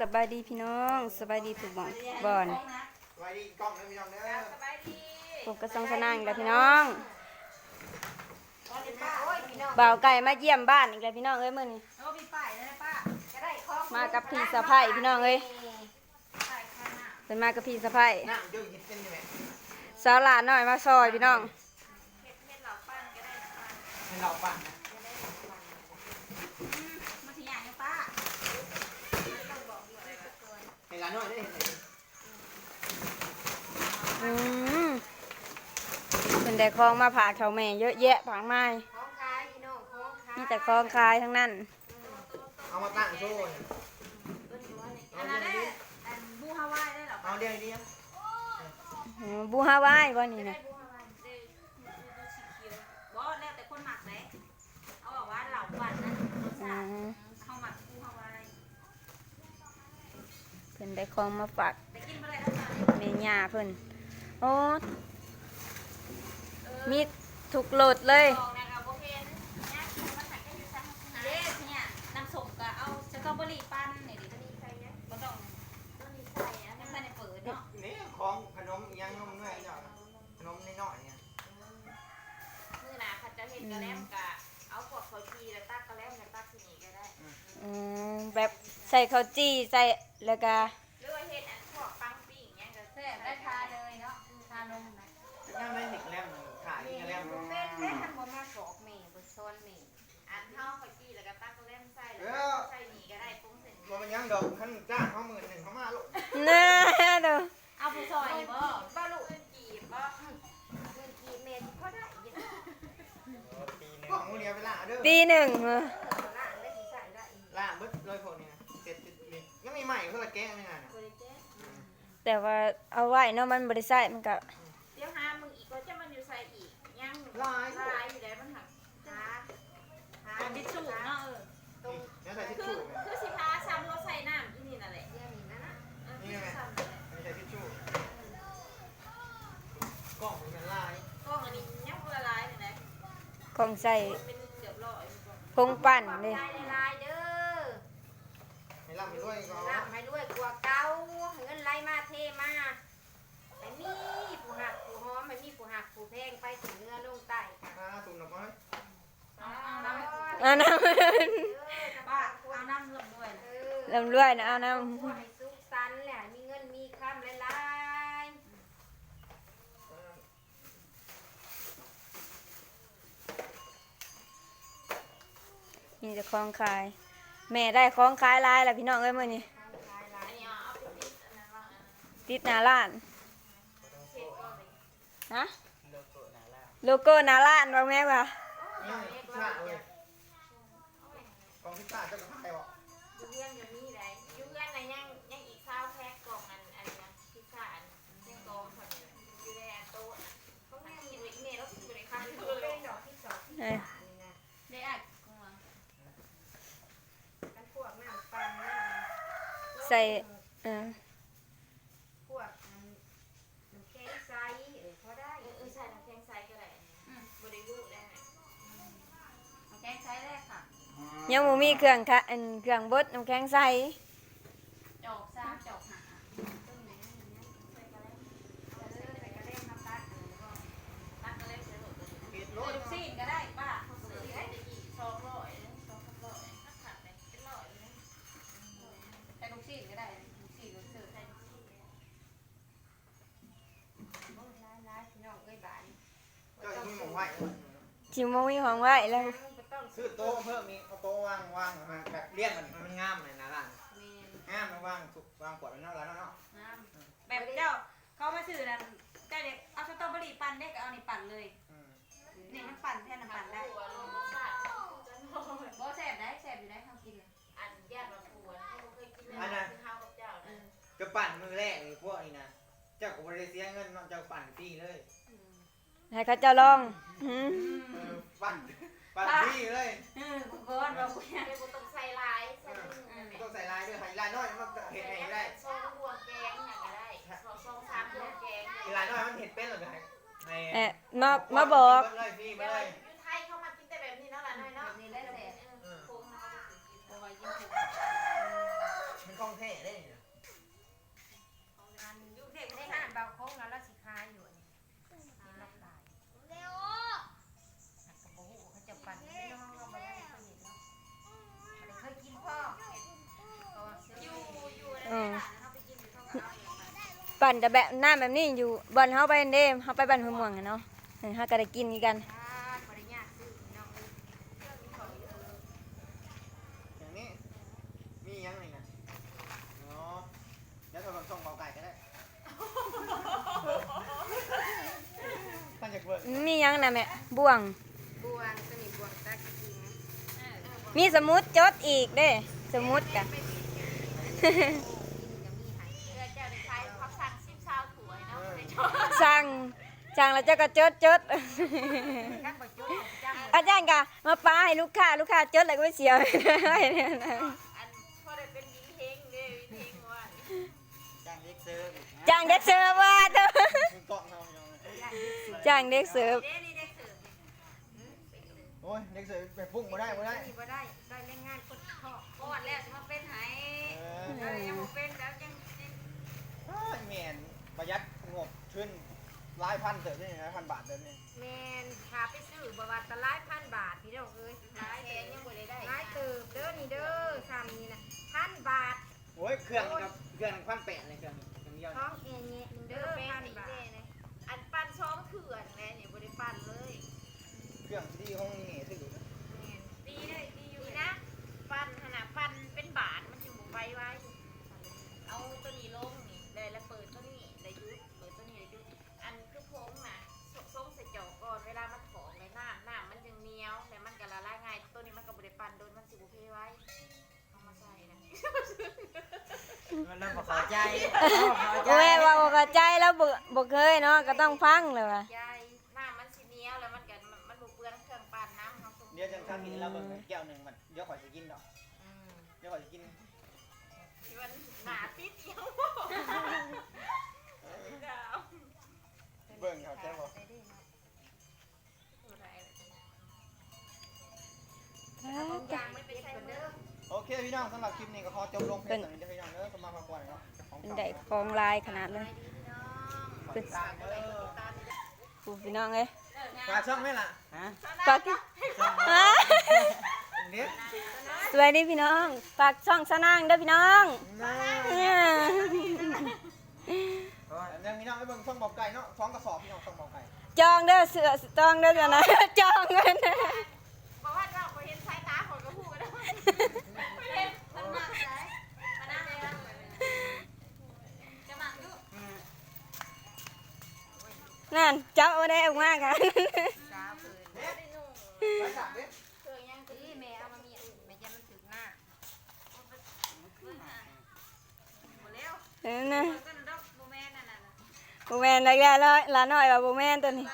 สบายดีพี่น้องสบายดีถูกบ่อนบ่อนไว้ดีกล้องนะพี่น้องเด้อสบายดีผมก็ส่องสนางอีกแล้วพี่น้องโอ้ยพี่น้องบ่าวไก่มาเยี่ยมบ้านอีกแล้วพี่น้องเอ้ยมื้อนี้โอ้มีป้ายแล้วนะป้าจะได้ของมากับพี่สะพ้ายพี่น้องเอ้ยป้ายข้างหน้าเป็นมากับพี่สะพ้ายน้ำเยอะยิบเป็นยังไงสาวหลานน้อยมาซอยพี่น้องเฮ็ดเฮ็ดเหล่าปั้นก็ได้นะป้า ให้เราปั่นนะ อืมมาสิอย่างนี้ป้า ให้ร้านน้อยได้เห็นไหมอืมเป็นแต่คลองมาผ่าเขาแม่เยอะแยะผางไม้ของขายพี่น้องของขายมีแต่คลองคายทั้งนั้น เอามาตั้งโซ่เนี่ยอันนั้นได้อันบูฮาวายได้เหรอเอาเดียวเดียวอืมบูฮาวายบ่นี่ได้นะ บูฮาวายได้ดูดูสีเขียวบ่แล้วแต่คนหมักไหนเอาบอกว่าเหล่าปั้นนะรส อื ชาติ ม เขาหมักบูฮาวาย เป็น ได้คลองมาฝากแต่กินบ่ได้ทั้งนั้นแม่ย่าเพิ่นโอ้มีทุกโหลดเลยลองนะครับโอเคนะเนี่ยมันหักได้อยู่ซ้ำเด้เนี่ยน้ำส้มก็เอาสตรอเบอรี่ปั้นนี่ดินี่ใส่เนี่ยบ่ต้องต้องมีใส่นะน้ำตาลในเปิดเนาะนี่ของขนมยังนมเนื้อเนาะขนมน้อยๆเนี่ยมื้อหน้าเขาจะเฮ็ดกระแลมกะเอาพวกข้าวจีแล้วตักกระแลมแล้วตักที่นี่ก็ได้อืมแบบใส่ข้าวจี้ใส่แล้วก็ ดอกขั้นจ้างเขาหมื่นหนึ่งเขามาลูกน่าเด้อเอาผู้ซอยบ่บ่ลูกเงินกีบบ่เงินกีบแม่สิพอได้อยู่เนาะกล่องมือเดียวเวลาเด้อตีหนึ่งเออร้านได้สิใส่ได้อีกล่างบึ้ดเลยพวกนี้นะเสร็จนี่ยังมีใหม่เพื่อแก้ไม่นานบ่ได้เจ๊แต่ว่าเอาไว้เนาะมันบริใส่มันก็เดี๋ยวหามึงอีกก็จะมันอยู่ใส่อีกยังลายลายอยู่แล้วมันหักหาหาทิชชู่เนาะเออตรง แล้วใส่ทิช คือ ชู่ คือสิพาซ้ำรถใส่น้ำที่นี่นั่นแหละเดี๋ยวนี้นะนะเออคือซ้ำนั่นแหละ ไม่ใช่ทิชชู่กล่องมันเป็นลาย กล้องอันนี้ยังบ่ละลายเลยนะ ของใส่เป็นเกือบร้อยพงปั่นเลยลายลายเด้อให้ร่ำไปด้วยก็ลำให้ด้วยกลัวเก่าเงินไหลมาเทมาไม่มีผู้หักผู้หอมไม่มีผู้หักผู้แพงไปถึงเนื้อลงใต้ค่ะมาตุ่มดอกไม้เอาน้ำเอาน้ป้าเอาน้ำลงด้วยำลำรวยนะเอาน้ให้สุขสันต์แหละมีเงินมีคำหลายๆี่จะคล้องคาย แม่ได้คล้องคายลายแล้วพี่น้องเอ้ยมื่อนี้ติดนาอันติดหน้าร้านนเลยฮะโลโก้หนาล้านว่าแม่ว่านี่พิซซ่าเลยกล่องพี่ป้าก็ขายบ ใส่เออพวกน้ำแข็งใสเออพอได้เออใส่น้ำแข็งใสก็ได้บริบูรณ์ได้ไหมน้ำแข็งใสแรกค่ะยังบ่มีเครื่องคะอันเครื่องบดน้ำแข็งใส่จอกซ้ำจอกหาต้นนี้ใส่กระเล่มใส่กระเล่มน้ำตาลแล้วก็ตักกระเล่มใส่หมดเลยเผ็ดโรรยสลูกซีนก็ได้ป้ จิมบ่มีของไว้แล้ว ซื้อโต๊ะเพิ่มมีเอาโต๊ะวางวางมาแบบเลี้ยงมันมันงามเลยนะร้านงามมันวางถูกวางขวดมันน่ารักเนาะแบบเจ้าเขามาซื้อนั่นเจ้าเด็กเอาสตรอเบอรี่ปั่นได้ก็เอานี่ปั่นเลยอืมนี่มันปั่นแท่น้ำปั่นได้บ่แซ่บได้แซ่บอยู่ได้ทำกินเลยอันญาติมาปวดเคยกินเลยคือข้าวกับเจ้าเออจะปั่นมือแรกเลยพวกนี้นะเจ้าก็บริเสียเงินเนาะเจ้าปั่นฟรีเลย ให้เขาเจะลองหืมเออปั่นปั่นฟรีเลยเออกูก้อนเราเนี่ยเดี๋ยวกูต้องใส่ลายใส่ถุงนั่นแหละต้องใส่ลายด้วยใส่ลายน้อยมันเห็ดไหนได้ซองบวงแกงอย่างก็ได้ซองซองสามบวงแกงลายน้อยมันเห็ดเป็นหรือไงเอ๊ะมามาบอกเลยฟรีไปเดี๋ยวเลย ปั่นแต่แบบหน้าแบบนี้อยู่บ่อนเฮาไปเด้เฮาไปบ้านหัวม่วงอะเนาะเออเฮาก็ได้กินกัน อย่างนี้ มียังไงนะเนาะเดี๋ยวเราส่งเบาไก่ก็ได้ ตั้งจากเบิร์มีหยังน่ะแม่บ่วง บวงตัวนี้บวงตากินมีสมุดจดอีกเด้ สมุดกะ สั่งแล้วเจ้าก็จดจดกันบ่จุ๊บจ้าอาจารย์กะมาป้าให้ลูกค้าลูกค้าจดแล้วก็ไปเสียไปเนี่ยนะอันพอได้เป็นวินเทงเลยวินเทงว่าจ้างเด็กเสิร์ฟจ้างเด็กเสิร์ฟว่าเด้อคุณเกาะเรายังไงจ้างเด็กเสิร์ฟเด้นี่เด็กเสิร์ฟโอ้ยเด็กเสิร์ฟไปพุ่งมาได้มาได้นี่บ่ได้ได้แรงงานคนพ่อโอ้แล้วจะมาเป็นไห้เออเออยังบ่เป็นแล้วยังอ้ายแมนประหยัดงบขึ้น หลายพันเติมนี่นะพันบาทเติมนี่แมนพาไปซื้อบ่ว่าตะลายพันบาทพี่น้องเอ้ยร้ายแทนยังบ่ได้ได้หลายเติบเด้อนี่เด้อสามนี้นะพันบาทโอ้ยเครื่องกับเครื่องพันแปดเลยเครื่องเครื่องเดียวท้องเองเงี้ยเด้เด้ออเป็นพันอีบาท เด้เลยอันปั้นซ้อมเถื่อนแม่เนี่ยบ่ได้ปั้นเลย เครื่องที่ห้อง เริ่มเข้าใจโอ้ยว่าบ่เข้าใจแล้วบ่บ่เคยเนาะก็ต้องฟังเลยว่ะยายน้ำมันสิเหนียวแล้วมันก็มันมันบ่เปื้อนเครื่องปั้นน้ำเขาส่งเดี๋ยวจังทำกินแล้วเบิ่งแก้วหนึ่งมันเดี๋ยวข่อยจะกินดอกอืมเดี๋ยวข่อยจะกินที่มันหนาติดเดียวดาวเบิ่งเขาใจบ่ได้เด้เนา โอเคพี่น้องสำหรับคลิปนี้ก็ขอจบลงเพียงเท่านี้เด้อพี่น้องเด้อสมาพักผ่อนเนาะของเป็นเก่าได้ของลายขนาดเลยขอบคุณตามเด้อผู้พี่น้องเอ้ยฝากช่องไหมล่ะฮะฝากฮะเด็ดสวัสดีพี่น้องฝากช่องสนางเด้อพี่น้องน่าเนี่ยยังมีน้องไอ้เบิ่งช่องบอกไก่เนาะสองกระสอบพี่น้องช่องบอกไก่จองเด้อเสือจองเด้อจ้ะนะจองเงินนะ บอกว่าเราเห็นสายตาของกระพูกันแล้วไม่เห็นมันมากใจมานั่งเลยนะจะมาอยู่ นั่นเจ้าเอาได้ออกมากันเพิ่นเด็ดได้นุ่งไปสามเด็ดเครื่องยังนี่แม่เอามามีอื่นแม่จะมันถึกหน้าเออนะก็นดอกโมแมนนั่นน่ะบูแมนได้แล้วละละน้อยว่าบูแมนตัวนี้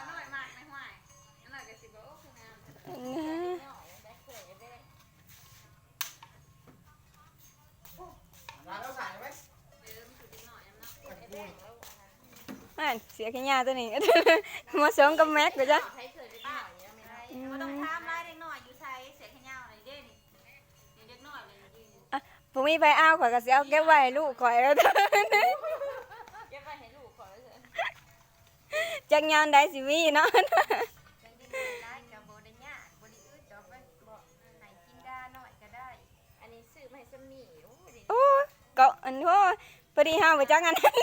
อ่านเสียแค่ยาตัวนี้ มาสมกับแม็กกูจ้ะใช้เคยได้หน่อยยังไม่ได้บ่ต้องถามรายเด็กน้อยอยู่ไสเสียขยาวอะไรเด้นี่เด็กน้อยเลยยืนผมมีไปเอาข่อยก็สิเอาเก็บไว้ให้ลูกข่อยแล้วเก็บไว้ให้ลูกขอเถอะจักยานได้สิมีเนาะจังกินได้กับบ่ได้ยากบ่ได้อึดดอกไว้บ่ให้กินดาหน่อยก็ได้อันนี้ซื้อมาให้ซัมมี่โอ้ยโอ้ยก็อันว่าพอดีเฮาไปจักอันนั้น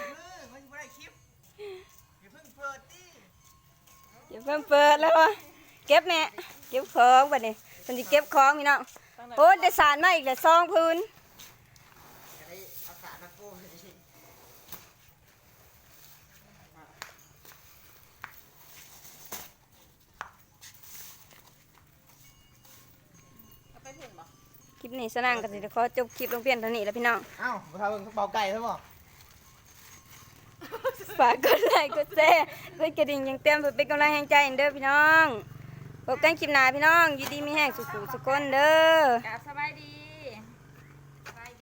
ใช่ได้เฮ้ยเพิ่งเพิ่งไม่ได้คลิปอย่าเพิ่งเปิดดิอย่าเพิ่งเปิดแล้ววะเก็บแม่เก็บของบัดนี้มันสิเก็บของพี่น้องโอ้ยได้สารมาอีกแล้วซองพื้นจะได้เอาขามากู้ดิเอาไปพุ่นบ่คลิปนี้สนั่งกันสิเดี๋ยวขอจบคลิปลงเพียงเท่านี้แล้วพี่น้อง เอ้าพาเบิ่งเบาไก่ใช่ป่ะ ฝากกดไลค์กดแชร์กดกระดิ่งยังเต็มเพื่อเป็นกำลังแห่งใจเด้อพี่น้องพบกันคลิปหน้าพี่น้องยินดีมีแห่งสุขุสุขคนเด้อกาส